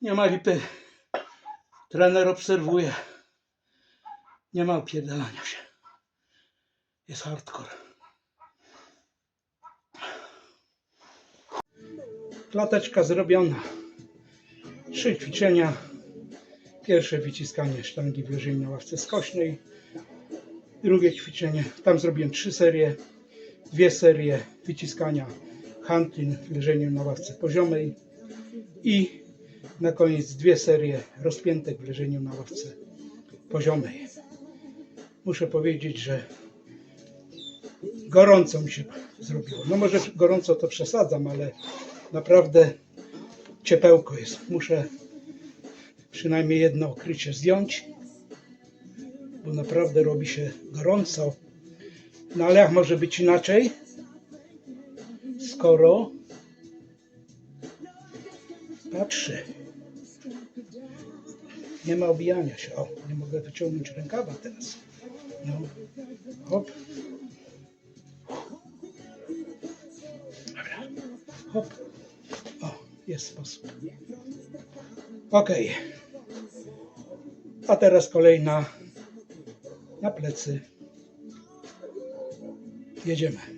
Nie ma lipy. Trener obserwuje. Nie ma opierdalania się. Jest hardcore. Klateczka zrobiona. Trzy ćwiczenia. Pierwsze wyciskanie sztangi wyżej na ławce skośnej. Drugie ćwiczenie. Tam zrobiłem trzy serie. Dwie serie wyciskania hantlin w leżeniu na ławce poziomej. I na koniec dwie serie rozpiętek w leżeniu na ławce poziomej. Muszę powiedzieć, że gorąco mi się zrobiło. No może gorąco to przesadzam, ale naprawdę ciepełko jest. Muszę przynajmniej jedno okrycie zdjąć, bo naprawdę robi się gorąco. No ale jak może być inaczej, skoro patrzę, nie ma obijania się. O, nie mogę wyciągnąć rękawa teraz. No, hop. Dobra, hop. O, jest sposób. Ok. A teraz kolejna na plecy. Gece mi?